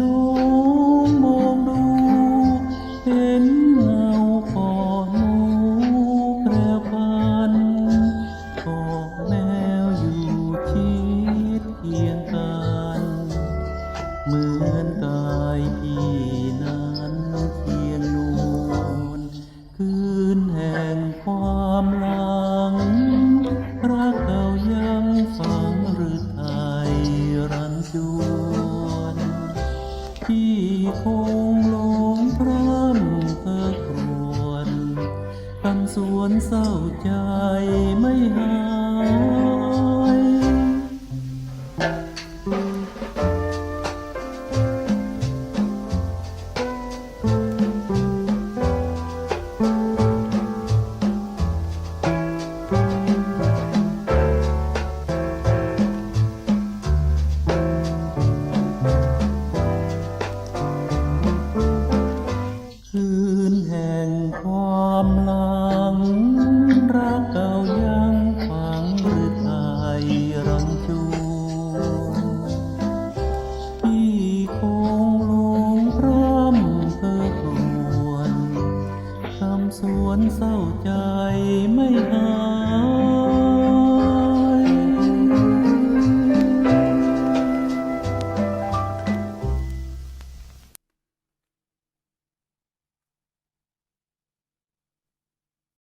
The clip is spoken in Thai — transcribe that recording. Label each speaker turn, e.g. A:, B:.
A: น้อมองดูเห็นเงาพ่อหนูแรพันพ่อแมวอยู่ชิดเคียงกัน เหมือนกัน พี่คงหลงพร่ำเพ้อครวญคำสวนเศร้าใจไม่หา เศร้าใจไม่หา